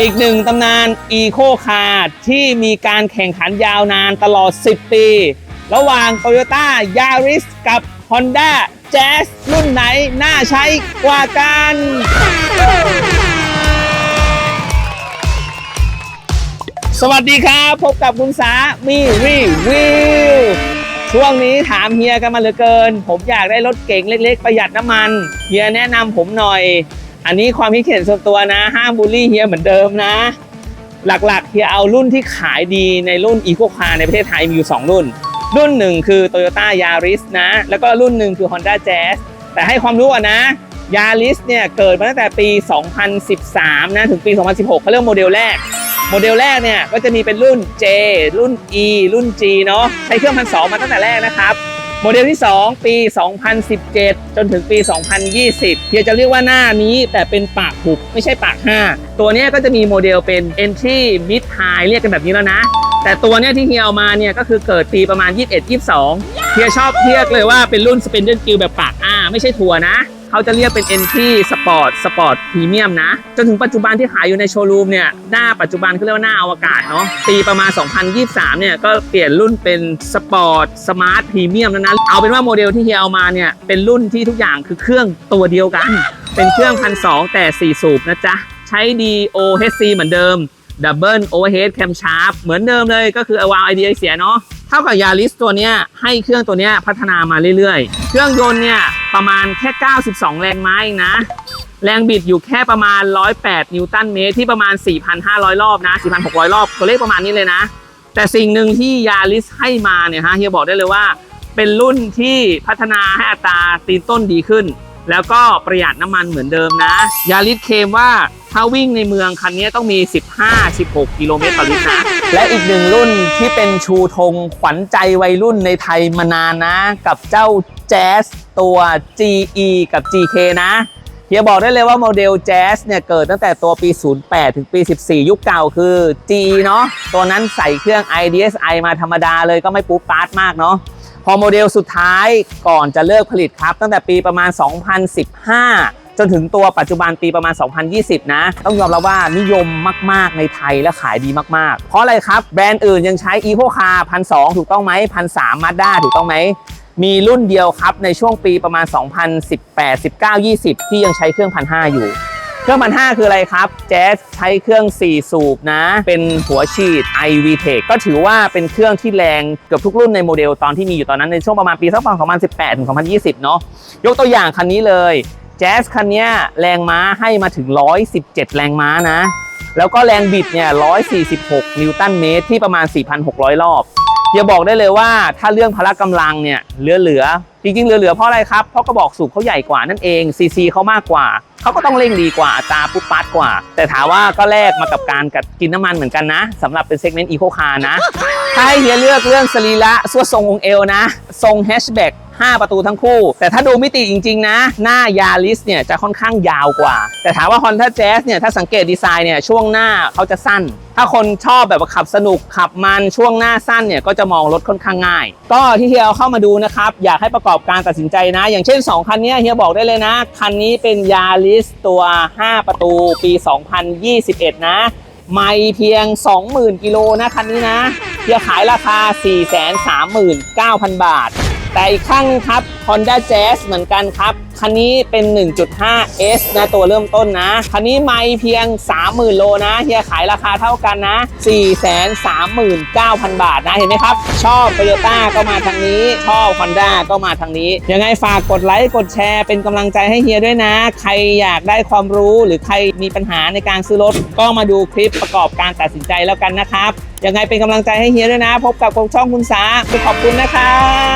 อีกหนึ่งตำนานอีโคคาร์ที่มีการแข่งขันยาวนานตลอด 10 ปี ระหว่าง Toyota Yaris กับ Honda Jazz รุ่นไหนน่าใช้กว่ากัน สวัสดีครับ พบกับคุณสามีรีวิว ช่วงนี้ถามเฮียกันมาเหลือเกิน ผมอยากได้รถเก๋งเล็ก ๆ ประหยัดน้ำมัน เฮียแนะนำผมหน่อย อันนี้ความคิดเห็นส่วนตัวนะห้ามบูลลี่เฮียเหมือนเดิมนะ หลักๆเฮียเอารุ่นที่ขายดีในรุ่นอีโคคาร์ในประเทศไทยมีอยู่ 2 รุ่น รุ่นหนึ่งคือ Toyota Yaris นะ แล้วก็รุ่นหนึ่งคือ Honda Jazz แต่ให้ความรู้ก่อนะ Yaris เนี่ยเกิดมาตั้งแต่ปี 2013 นะ ถึงปี 2016เขาเรียกโมเดลแรก โมเดลแรกเนี่ยก็จะมีเป็นรุ่น J รุ่น E รุ่น G เนาะใช้เครื่องพันสองมาตั้งแต่แรกนะครับ โมเดลที่ 2 ปี 2017 จนถึงปี 2020เพียจะเรียกว่าหน้านี้แต่เป็นปากหุบไม่ใช่ปาก 5 ตัวนี้ก็จะมีโมเดลเป็น Entry Mid High เรียกกันแบบนี้แล้วนะ แต่ตัวนี้ที่เฮียเอามาเนี่ยก็คือเกิดปีประมาณ 21 22เฮียชอบเรียกเลยว่าเป็นรุ่น Spender Gill แบบปากอ้าไม่ใช่ทัวร์นะ เขาจะเรียกเป็น Entry Sport Sport Premium นะ จนถึงปัจจุบันที่ขายอยู่ในโชว์รูมเนี่ย หน้าปัจจุบันเขาเรียกว่าหน้าอวกาศเนาะ ปีประมาณ 2023 เนี่ย ก็เปลี่ยนรุ่นเป็น Sport Smart Premium แล้วนะ เอาเป็นว่าโมเดลที่เฮียเอามาเนี่ย เป็นรุ่นที่ทุกอย่างคือเครื่องตัวเดียวกัน เป็นเครื่องพันสแต่ 4 สูบนะจ๊ะ ใช้ DOHC เหมือนเดิมดับเบิลโอเวอร์เฮดแคมชาร์ปเหมือนเดิมเลยก็คือเอาวาวไอเดียเสียเนาะเท่ากับยาริสตัวเนี้ยให้เครื่องตัวเนี้ยพัฒนามาเรื่อยๆ เครื่องยนต์เนี่ย ประมาณแค่ 92 แรงม้าเองนะ แรงบิดอยู่แค่ประมาณ 108 นิวตันเมตรที่ประมาณ 4,500 รอบนะ 4,600 รอบตัวเลขประมาณนี้เลยนะ แต่สิ่งหนึ่งที่ยาริสให้มาเนี่ยฮะเฮียบอกได้เลยว่า เป็นรุ่นที่พัฒนาให้อัตราตีนต้นดีขึ้น แล้วก็ประหยัดน้ำมันเหมือนเดิมนะ ยาริสเคมว่าถ้าวิ่งในเมืองคันนี้ต้องมี 15-16 กิโลเมตรต่อลิตรนะ และอีกหนึ่งรุ่นที่เป็นชูธงขวัญใจวัยรุ่นในไทยมานานนะ กับเจ้า แจ๊สตัว GE กับ GK นะเฮียบอกได้เลยว่าโมเดลแจ๊สเนี่ย เกิดตั้งแต่ตัวปี 08 ถึงปี 14 ยุคเก่าคือ GE เนาะตัวนั้นใส่เครื่อง IDSI มาธรรมดาเลยก็ไม่ปุ๊บปาร์ตมากเนาะพอโมเดลสุดท้ายก่อนจะเลิกผลิตครับ ตั้งแต่ปีประมาณ 2015จนถึงตัวปัจจุบันปีประมาณ 2020 นะ ต้องยอมรับว่านิยมมาก ๆ ในไทยและขายดีมาก ๆ เพราะอะไรครับ แบรนด์อื่นยังใช้ e ีโ c คาพันสถูกต้องไหมพันสามมาด้าถูกต้องไหม มีรุ่นเดียวครับในช่วงปีประมาณ 2018 19 20 ที่ยังใช้เครื่องพันห้าอยู่ เครื่องพันห้าคืออะไรครับ แจ๊สใช้เครื่อง 4 สูบนะ เป็นหัวฉีด iVTEC ก็ถือว่าเป็นเครื่องที่แรงเกือบทุกรุ่นในโมเดลตอนที่มีอยู่ตอนนั้นในช่วงประมาณปีสักประมาณ2018ถึง2020 เนาะยกตัวอย่างคันนี้เลยแจ๊สคันนี้แรงม้าให้มาถึง 117 แรงม้านะ แล้วก็แรงบิดเนี่ย 146 นิวตันเมตรที่ประมาณ 4,600 รอบ อย่าบอกได้เลยว่าถ้าเรื่องพละกำลังเนี่ยเหลือๆจริงๆเหลือๆเพราะอะไรครับเพราะกระบอกสูบเขาใหญ่กว่านั่นเองซีซีเขามากกว่าเขาก็ต้องเร่งดีกว่าตาปุ๊บปัดกว่า แต่ถามว่าก็แลกมากับการกัดกินน้ำมันเหมือนกันนะสำหรับเป็นเซกเมนต์อีโคคาร์นะถ้าให้เฮียเลือกเรื่องสรีระสวนทรงองเอวนะ ทรงแฮชแบ็ก 5 ประตูทั้งคู่ แต่ถ้าดูมิติจริง ๆ นะ หน้ายาริสเนี่ยจะค่อนข้างยาวกว่า แต่ถามว่า Honda Jazz เนี่ยถ้าสังเกตดีไซน์เนี่ยช่วงหน้าเขาจะสั้น ถ้าคนชอบแบบขับสนุกขับมันช่วงหน้าสั้นเนี่ยก็จะมองรถค่อนข้างง่าย ก็ที่เฮียเข้ามาดูนะครับ อยากให้ประกอบการตัดสินใจนะ อย่างเช่น 2 คันนี้เฮียบอกได้เลยนะ คันนี้เป็นยาริสตัว 5 ประตูปี 2021 นะไม่เพียง 20,000 กิโลนะคันนี้นะเฮียขายราคา 439,000 บาท แต่อีกข้างครับ Honda Jazz เหมือนกันครับ คันนี้เป็น 1.5 S นะตัวเริ่มต้นนะ คันนี้ไม่เพียง 30,000 โลนะเฮียขายราคาเท่ากันนะ 439,000 บาทนะ เห็นไหมครับ ชอบ Toyota ก็มาทางนี้ ชอบ Honda ก็มาทางนี้ ยังไงฝากกดไลค์กดแชร์เป็นกำลังใจให้เฮียด้วยนะ ใครอยากได้ความรู้หรือใครมีปัญหาในการซื้อรถ ก็มาดูคลิปประกอบการตัดสินใจแล้วกันนะครับยังไงเป็นกำลังใจให้เฮียด้วยนะ พบกับช่องคุณสาขอบคุณนะครับ